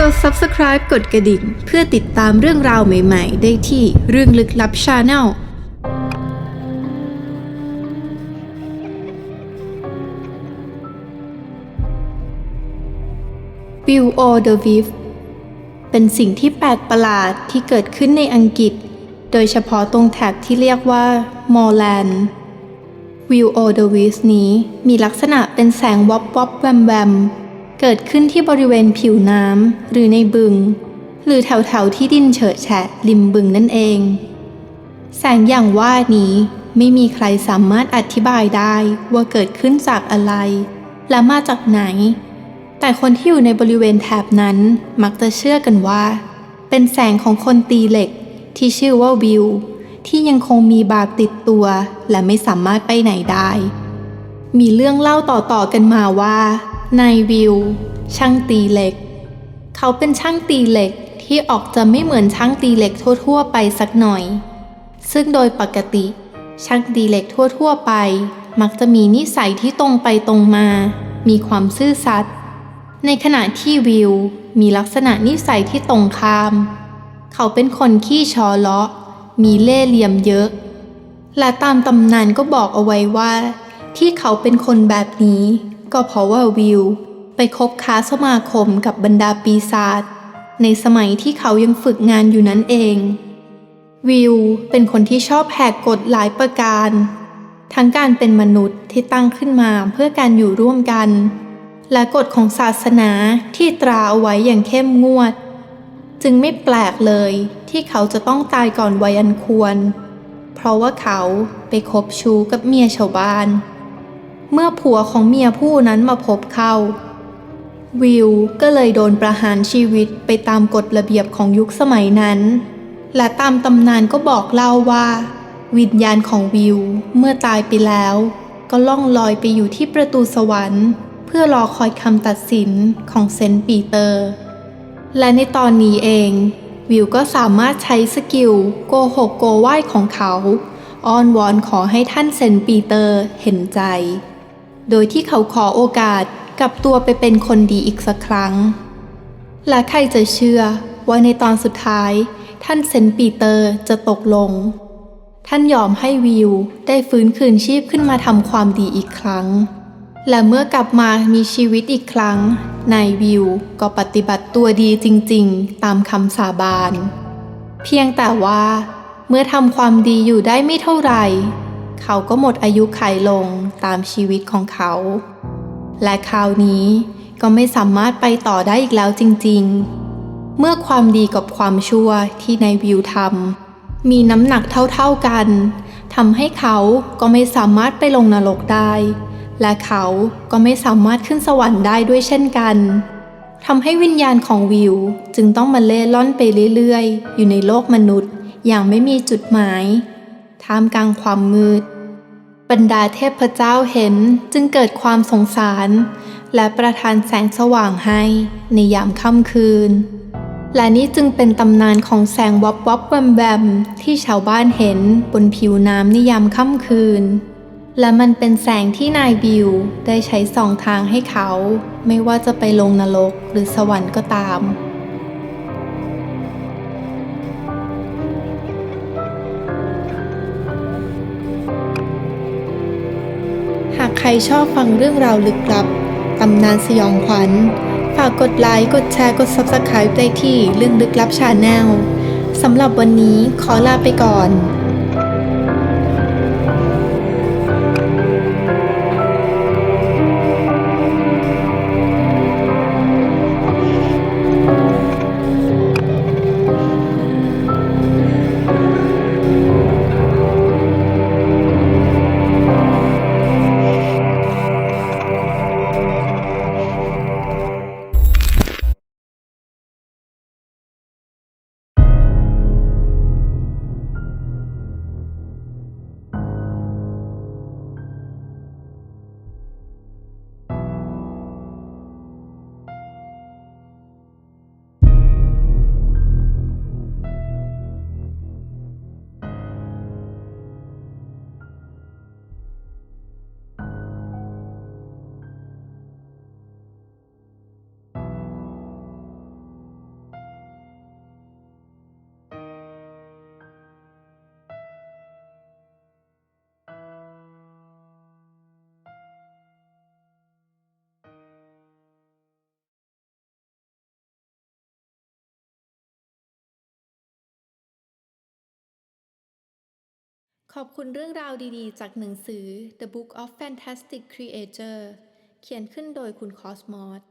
กด subscribe กดกระดิ่ง เพื่อติดตามเรื่องราวใหม่ ๆ ได้ที่เรื่องลึกลับ Channel Bill o the w i f เป็นสิ่งที่แปลกประหลาดที่เกิดขึ้นในอังกฤษ โดยเฉพาะตรงแถบที่เรียกว่ามอร์แลนด์วิวโอเดวิสนี้มีลักษณะเป็นแสงวับวับแวมแวม เกิดขึ้นที่บริเวณผิวน้ำหรือในบึง หรือแถวๆที่ดินเฉอะแฉะริมบึงนั่นเอง แสงอย่างว่านี้ไม่มีใครสามารถอธิบายได้ว่าเกิดขึ้นจากอะไร และมาจากไหน แต่คนที่อยู่ในบริเวณแถบนั้นมักจะเชื่อกันว่า เป็นแสงของคนตีเหล็กที่ชื่อว่าวิว ที่ยังคงมีบาปติดตัว และไม่สามารถไปไหนได้ มีเรื่องเล่าต่อๆกันมาว่า นายวิว ช่างตีเหล็ก เขาเป็นช่างตีเหล็กที่ออกจะไม่เหมือนช่างตีเหล็กทั่ว ๆ ไปสักหน่อย ซึ่งโดยปกติ ช่างตีเหล็กทั่ว ๆ ไป มักจะมีนิสัยที่ตรงไปตรงมา มีความซื่อสัตย์ในขณะที่วิวมีลักษณะนิสัยที่ตรงข้าม เขาเป็นคนขี้ชอเลาะ มีเล่ห์เหลี่ยมเยอะ และตามตำนานก็บอกเอาไว้ว่า ที่เขาเป็นคนแบบนี้ ก็เพราะว่าวิว ไปคบค้าสมาคมกับบรรดาปีศาจในสมัยที่เขายังฝึกงานอยู่นั่นเอง วิวเป็นคนที่ชอบแหกกฎหลายประการ ทั้งการเป็นมนุษย์ที่ตั้งขึ้นมาเพื่อการอยู่ร่วมกัน และกฎของศาสนาที่ตราเอาไว้อย่างเข้มงวด จึงไม่แปลกเลยที่เขาจะต้องตายก่อนวัยอันควร เพราะว่าเขาไปคบชู้กับเมียชาวบ้าน เมื่อผัวของเมียผู้นั้นมาพบเข้า วิวก็เลยโดนประหารชีวิตไปตามกฎระเบียบของยุคสมัยนั้น และตามตำนานก็บอกเล่าว่า วิญญาณของวิวเมื่อตายไปแล้ว ก็ล่องลอยไปอยู่ที่ประตูสวรรค์ เพื่อรอคอยคำตัดสินของเซนต์ปีเตอร์ และในตอนนี้เองวิวก็สามารถใช้สกิลโกหกโกไหว้ของเขา อ้อนวอนขอให้ท่านเซนต์ปีเตอร์เห็นใจ โดยที่เขาขอโอกาสกลับตัวไปเป็นคนดีอีกสักครั้ง และใครจะเชื่อว่าในตอนสุดท้าย ท่านเซนต์ปีเตอร์จะตกลง ท่านยอมให้วิวได้ฟื้นคืนชีพขึ้นมาทำความดีอีกครั้ง และเมื่อกลับมามีชีวิตอีกครั้งนายวิวก็ปฏิบัติตัวดีจริงๆ ตามคำสาบาน เพียงแต่ว่า เมื่อทำความดีอยู่ได้ไม่เท่าไหร่ เขาก็หมดอายุขัยลงตามชีวิตของเขา และคราวนี้ก็ไม่สามารถไปต่อได้อีกแล้วจริงๆ เมื่อความดีกับความชั่วที่นายวิวทำมีน้ำหนักเท่าๆกันทำให้เขาก็ไม่สามารถไปลงนรกได้ และเขาก็ไม่สามารถขึ้นสวรรค์ได้ด้วยเช่นกันทำให้วิญญาณของวิวจึงต้องมาเล่ล่อนไปเรื่อยๆ อยู่ในโลกมนุษย์อย่างไม่มีจุดหมาย ท่ามกลางความมืด บรรดาเทพเจ้าเห็นจึงเกิดความสงสาร และประทานแสงสว่างให้ในยามค่ำคืน และนี่จึงเป็นตำนานของแสงวับวับแวมแวมที่ชาวบ้านเห็นบนผิวน้ำในยามค่ำคืน และมันเป็นแสงที่นายบิวได้ใช้ส่องทางให้เขา ไม่ว่าจะไปลงนรกหรือสวรรค์ก็ตาม รชอบฟังเรื่องราวลึกลับ ตำนานสยองขวัญ ฝากกดไลค์ กดแชร์ กด Subscribe ได้ที่เรื่องลึกลับชาแนลสำหรับวันนี้ขอลาไปก่อน ขอบคุณเรื่องราวดีๆ จากหนังสือ The Book of Fantastic Creature เขียนขึ้นโดยคุณคอสมอส